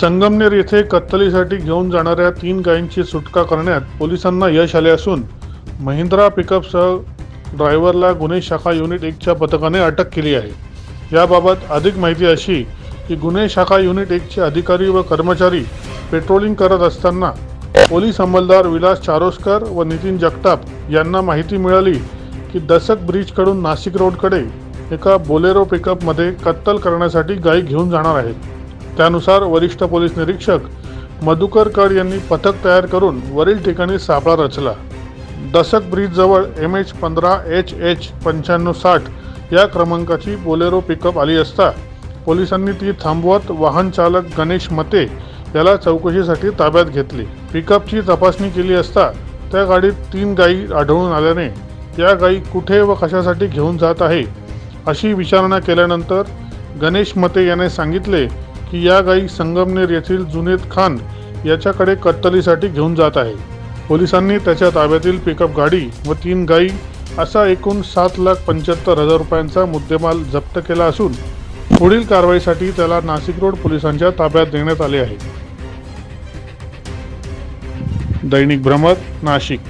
संगमनेर येथे कत्तलीसाठी घेऊन जाणाऱ्या तीन गायींची सुटका करण्यात पोलिसांना यश आले असून महिंद्रा पिकअपसह ड्रायव्हरला गुन्हे शाखा युनिट एकच्या पथकाने अटक केली आहे. याबाबत अधिक माहिती अशी की गुन्हे शाखा युनिट एकचे अधिकारी व कर्मचारी पेट्रोलिंग करत असताना पोलीस अंमलदार विलास चारोस्कर व नितीन जगताप यांना माहिती मिळाली की दसक ब्रिजकडून नाशिक रोडकडे एका बोलेरो पिकअपमध्ये कत्तल करण्यासाठी गायी घेऊन जाणार आहेत. त्यानुसार वरिष्ठ पोलीस निरीक्षक मधुकर कड यांनी पथक तयार करून वरील ठिकाणी सापळा रचला. दशक ब्रिजजवळ एम एच पंधरा एच एच पंच्याण्णव साठ या क्रमांकाची बोलेरो पिकअप आली असता पोलिसांनी ती थांबवत वाहन चालक गणेश मते याला चौकशीसाठी ताब्यात घेतली. पिकअपची तपासणी केली असता त्या गाडीत तीन गायी आढळून आल्याने या गायी कुठे व कशासाठी घेऊन जात आहे अशी विचारणा केल्यानंतर गणेश मते याने सांगितले की या गायी संगमनेर येथील जुनेद खान याच्याकडे कत्तलीसाठी घेऊन जात आहे. पोलिसांनी त्याच्या ताब्यातील पिकअप गाडी व तीन गायी असा एकूण सात लाख पंच्याहत्तर हजार रुपयांचा मुद्देमाल जप्त केला असून पुढील कारवाईसाठी त्याला नाशिक रोड पोलिसांच्या ताब्यात देण्यात आले आहे. दैनिक भ्रमत नाशिक.